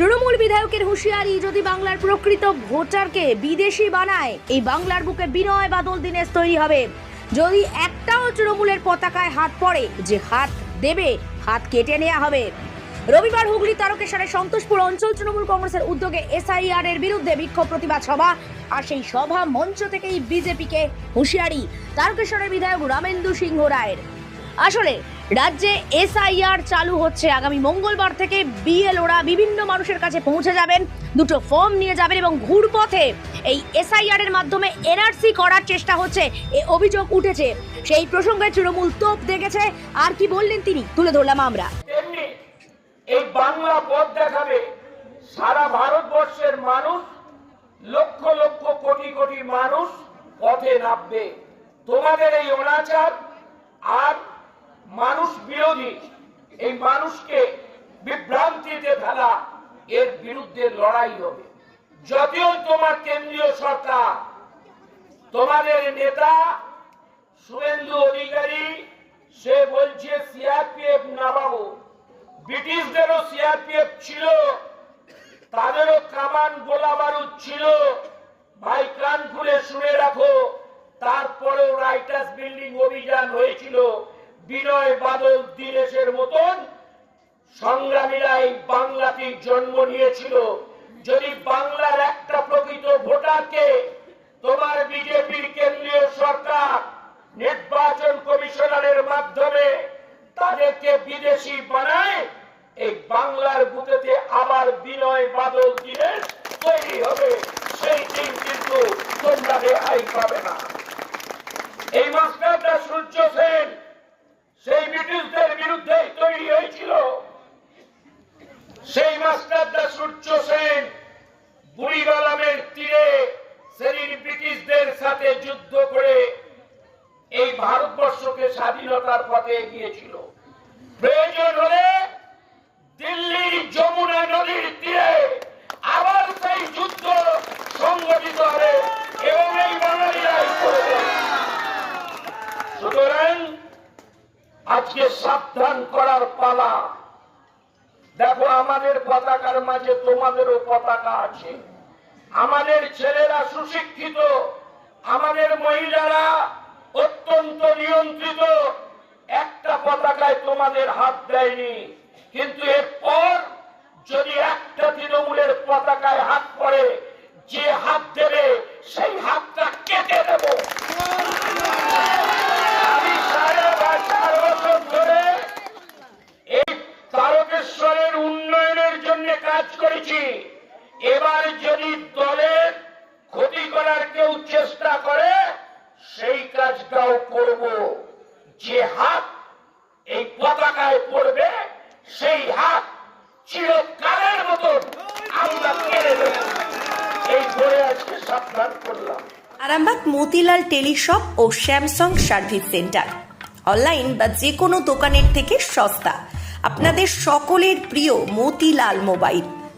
তৃণমূল বিধায়কের হুঁশিয়ারি যদি বাংলার প্রকৃত ভোটারকে বিদেশি বানায়, এই বাংলার বুকে বিনয় বাদল দিনেশ তৈরি হবে। যদি একটাও তৃণমূলের পতাকায় হাত পড়ে, যে হাত দেবে, হাত কেটে নেওয়া হবে। রবিবার হুগলি তারকেশ্বরের সন্তোষপুর অঞ্চল তৃণমূল কংগ্রেসের উদ্যোগে এসআইআর এর বিরুদ্ধে বিক্ষোভ প্রতিবাদ সভা, আর সেই সভা মঞ্চ থেকেই বিজেপিকে হুঁশিয়ারি, তারকেশ্বরের বিধায়ক রামেন্দু সিংহ রায়ের। আসলে রাজ্যে এসআইআর চালু হচ্ছে আগামী মঙ্গলবার থেকে। বিএলওরা বিভিন্ন মানুষের কাছে পৌঁছে যাবেন, দুটো ফর্ম নিয়ে যাবেন এবং ঘুরপথে এই এসআইআর এর মাধ্যমে এনআরসি করার চেষ্টা হচ্ছে। এ অভিযোগ উঠেছে। সেই প্রসঙ্গে তৃণমূল তোপ দেখেছে। আর কি বললেন তিনি? তুলে ধরলাম আমরা। এই বাংলা পথ দেখাবে সারা ভারতবর্ষের মানুষ, লক্ষ লক্ষ কোটি কোটি মানুষ পথে নামবে। তোমাদের এই অনাচার আর মানুষ এই মানুষকে বিভ্রান্তিতে ফেলা এর বিরুদ্ধে লড়াই হবে। যদিও তোমার কেন্দ্রীয় সরকার, তোমাদের নেতা শুভেন্দু অধিকারী, সে বলছে সিআরপিএফ নামাবো। ব্রিটিশদেরও সিআরপিএফ ছিল, তাদেরও কামান গোলা বারুদ ছিল। ভাই, কান খুলে শুনে রাখো, তারপরেও রাইটার্স বিল্ডিং অভিযান হয়েছিল। বিনয় বাদল দীনেশের মতন সংগ্রামীরা এই বাংলাতেই জন্ম নিয়েছিল। যদি বাংলার একটা প্রকৃত ভোটারকে তোমার বিজেপির কেন্দ্রীয় সরকার, নির্বাচন কমিশনারের মাধ্যমে তাদেরকে বিদেশি বানায়, এই বাংলার বুকেতে আবার বিনয় বাদল দিনেশ তৈরি হবে। সেই দিন কিন্তু তোমরা রেহাই পাবে না এই মাস্টারটা সূর্য সেন সেই ব্রিটিশদের বিরুদ্ধে তৈরি হয়েছিল সেই মাস্টারদা সূর্য সেন বুড়িবালামের তীরে সেদিন ব্রিটিশদের সাথে যুদ্ধ করে এই ভারতবর্ষকে স্বাধীনতার পথে এগিয়েছিল। প্রয়োজন হলে দিল্লির যমুনা নদীর তীরে আবার সেই যুদ্ধ সংগঠিত হবে এবং এই বাঙালিরাই সুতরাং আজকে সাবধান করার পালা দেখো, আমাদের পতাকার মাঝে তোমাদেরও পতাকা আছে। আমাদের ছেলেরা সুশিক্ষিত, আমাদের মহিলারা অত্যন্ত নিয়ন্ত্রিত। একটা পতাকায় তোমাদের হাত দেয়নি, কিন্তু এরপর যদি একটা তৃণমূলের পতাকায় হাত এবার যদি দলের ক্ষতি করার কেউ চেষ্টা করে, সেই কাজটাও করব। যে হাত এই পতাকায় পড়বে, সেই হাত চিরকালের মতন আমরা কেড়ে দেব এই করে আজকে সাবধান করলাম। আরামবাগ, মতিলাল টেলিশপ ও স্যামসাং সার্ভিস সেন্টার। অনলাইন বা যে কোনো দোকানের থেকে সস্তা। আপনাদের সকলের প্রিয় মতিলাল মোবাইল।